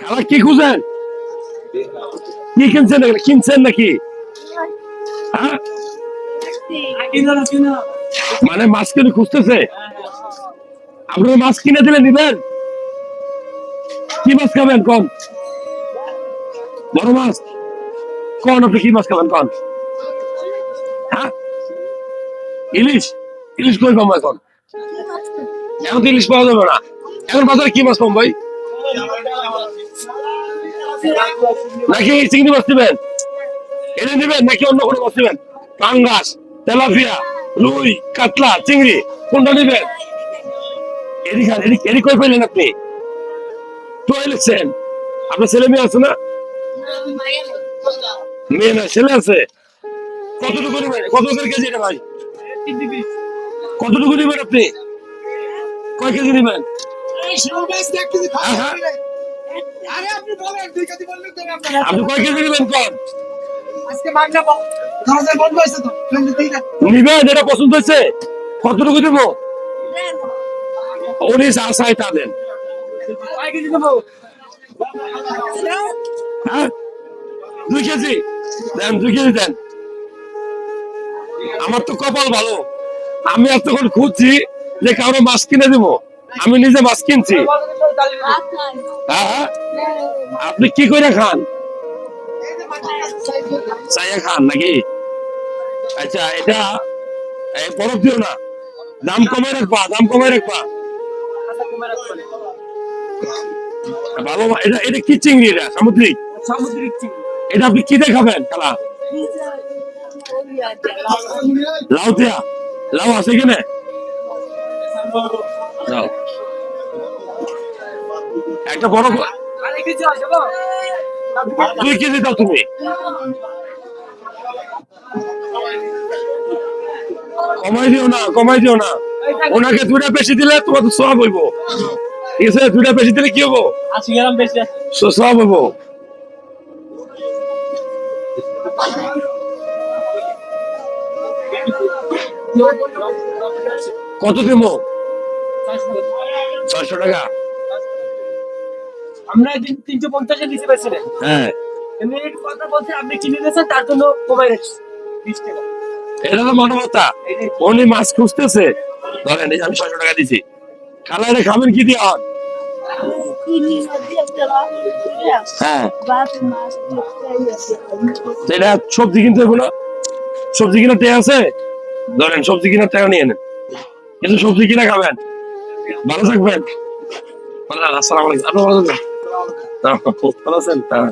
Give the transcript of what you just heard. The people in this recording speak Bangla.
খালা কি খুঁজেন? কি কিনছেন কিনছেন নাকি? হ্যাঁ? মানে মাছ কিনে খুঁজতেছে? আপনারা মাছ কিনে দিলে নিবেন কি মাছ খাবেন কন বড় মাছ? কন আপনি কি মাছ খাবেন কন? হ্যাঁ? ইলিশ? ইলিশ কই পাবো এখন? এখন তো ইলিশ পাওয়া যাবে না। এখন বাজারে কি মাছ পাবো ভাই? নাকি চিংড়ি মাছ নেবেন এনে নেবেন নাকি অন্য কোনো মাছ নেবেন পাঙ্গাস তেলাপিয়া রুই কাতলা চিংড়ি কোনটা নেবেন এদিক আর এদিক এদিক কই পাইলেন আপনি। তো এলেছেন আপনার ছেলে মেয়ে আছে না? মেয়ে না ছেলে আছে। কতটুকু নেবেন কত করে কেজি এটা ভাই? কতটুকু নেবেন আপনি? কয় কেজি নেবেন হ্যাঁ, হ্যাঁ। আপনি কয় কেজি নেবেন কন নিবেন এটা পছন্দ হয়েছে? কতটুকু দেবো? উনি যা চাই তা দেন। দুই কেজি। দেন দুই কেজি দেন। আমার তো কপাল ভালো। আমি এতক্ষণ খুঁজছি যে কারও মাছ কিনে দেবো। আমি নিজে মাছ কিনছি। হ্যাঁ হ্যাঁ আপনি কি করে খান? চাইয়া খান নাকি? আচ্ছা এটা বরফ দিও না। দাম কমে রাখবা দাম কমে রাখবা। ভালো এটা এটা কি চিংড়ি এটা? সামুদ্রিক? সামুদ্রিক চিংড়ি। এটা আপনি কি দেখাবেন খালা? লাউ দিয়া। লাউ আছে লাউ একটা বড় দুই কেজি দাও তুমি। কমাই দিও না কমাই দিও না। ওনাকে বেশি দিলে তোমার তো সব হইব। ঠিক আছে বেশি দিলে কি হব সব হইব। কত দিব? ছয়শো টাকা। আমরা একদিন তিনশো পারছিলেন হ্যাঁ। কথা বলছে আপনি কিনে তার জন্য কমাই রাখছি বিশ টাকা। এটা তো মানবতা উনি মাছ খুঁজতেছে। ধরেন আমি ছয়শো টাকা দিছি। খাবেন কি দিয়ে হন? হ্যাঁ। এটা সবজি কিনতে সবজি কিনার টাকা আছে? ধরেন সবজি কিনার টাকা নিয়ে নেন। কিন্তু সবজি কিনা খাবেন। ভালো থাকবেন। আসসালামু আলাইকুম। আপনি ভালো থাকবেন ভালো আছেন হ্যাঁ